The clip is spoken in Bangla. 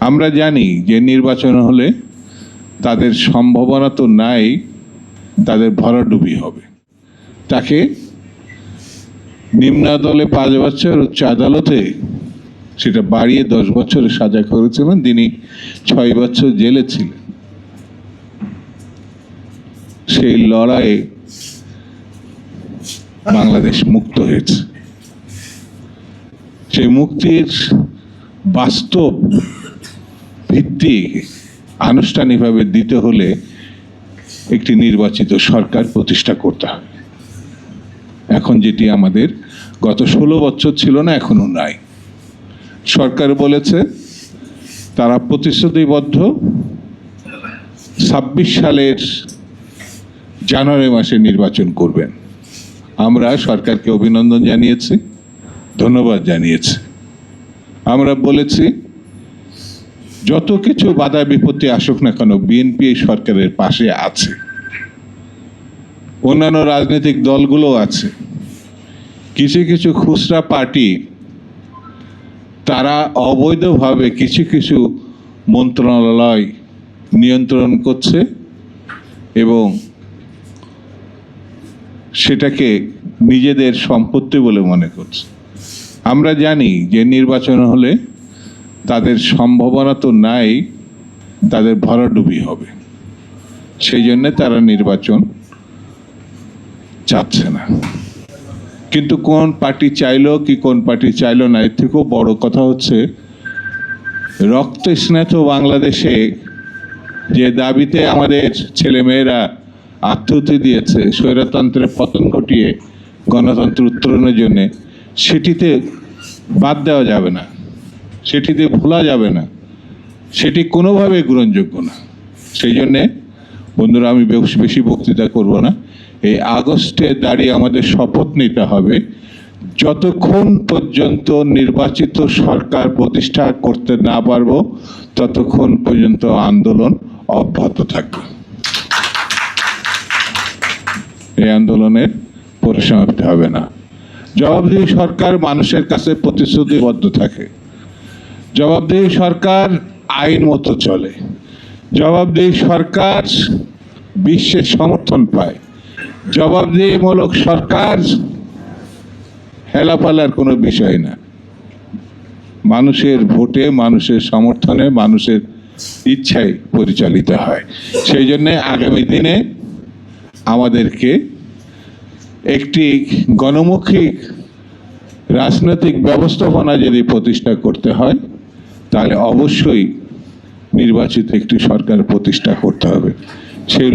আমরা জানি যে নির্বাচন হলে তাদের সম্ভাবনা তো নাই, তাদের ভরাডুবি হবে। তাকে নিম্ন আদালে পাঁচ বছর উচ্চ আদালতে সেটা বাড়িয়ে দশ বছরের সাজা করেছিলেন, তিনি ছয় বছর জেলে ছিলেন। সেই লড়াইয়ে বাংলাদেশ মুক্ত হয়েছে। সেই মুক্তির বাস্তব ভিত্তি আনুষ্ঠানিকভাবে দিতে হলে একটি নির্বাচিত সরকার প্রতিষ্ঠা করতে হবে। এখন যেটি আমাদের গত ষোলো বছর ছিল না এখনও নাই। সরকার বলেছে তারা প্রতিশ্রুতিবদ্ধ। ছাব্বিশ সালের জানুয়ারি মাসে নির্বাচন করবেন। আমরা সরকারকে অভিনন্দন জানিয়েছি, ধন্যবাদ জানিয়েছি। আমরা বলেছি যত কিছু বাধা বিপত্তি আসুক না কেন, বিএনপি এই সরকারের পাশে আছে। অন্যান্য রাজনৈতিক দলগুলো আছে। কিছু কিছু খুচরা পার্টি, তারা অবৈধভাবে কিছু কিছু মন্ত্রণালয় নিয়ন্ত্রণ করছে এবং সেটাকে নিজেদের সম্পত্তি বলে মনে করছে। আমরা জানি যে নির্বাচন হলে তাদের সম্ভাবনা তো নাই, তাদের ভরাডুবি হবে। সেই জন্য তারা নির্বাচন চাচ্ছে না। কিন্তু কোন পার্টি চাইলো কি কোন পার্টি চাইলো না, এর থেকেও বড় কথা হচ্ছে রক্ত স্নাত বাংলাদেশে যে দাবিতে আমাদের ছেলেমেয়েরা আত্মহতি দিয়েছে, স্বৈরতন্ত্রের পতন ঘটিয়ে গণতন্ত্র উত্তরণের জন্যে, সেটিতে বাদ দেওয়া যাবে না। সেটিতে ভোলা যাবে না। সেটি কোনোভাবে গ্রহণযোগ্য না। সেই জন্যে, বন্ধুরা, আমি বেশ বক্তৃতা করব না। এই আগস্টে দাঁড়িয়ে আমাদের শপথ নিতে হবে। যতক্ষণ পর্যন্ত নির্বাচিত সরকার প্রতিষ্ঠা করতে না পারব, ততক্ষণ পর্যন্ত আন্দোলন অব্যাহত থাকবে। এই আন্দোলনের পরিসমাপ্তি হবে না। জবাবদিহি সরকার মানুষের কাছে প্রতিশ্রুতিবদ্ধ থাকে। জবাবদিহি সরকার আইন মতো চলে। জবাবদিহি সরকার বিশ্বের সমর্থন পায়। জবাবদিহিমূলক সরকার হেলাপালার কোনো বিষয় না। মানুষের ভোটে, মানুষের সমর্থনে, মানুষের ইচ্ছায় পরিচালিত হয়। সেই জন্যে আগামী দিনে আমাদেরকে একটি গণমুখী রাজনৈতিক ব্যবস্থাপনা যদি প্রতিষ্ঠা করতে হয় তাহলে অবশ্যই নির্বাচিত একটি সরকার প্রতিষ্ঠা করতে হবে। সেই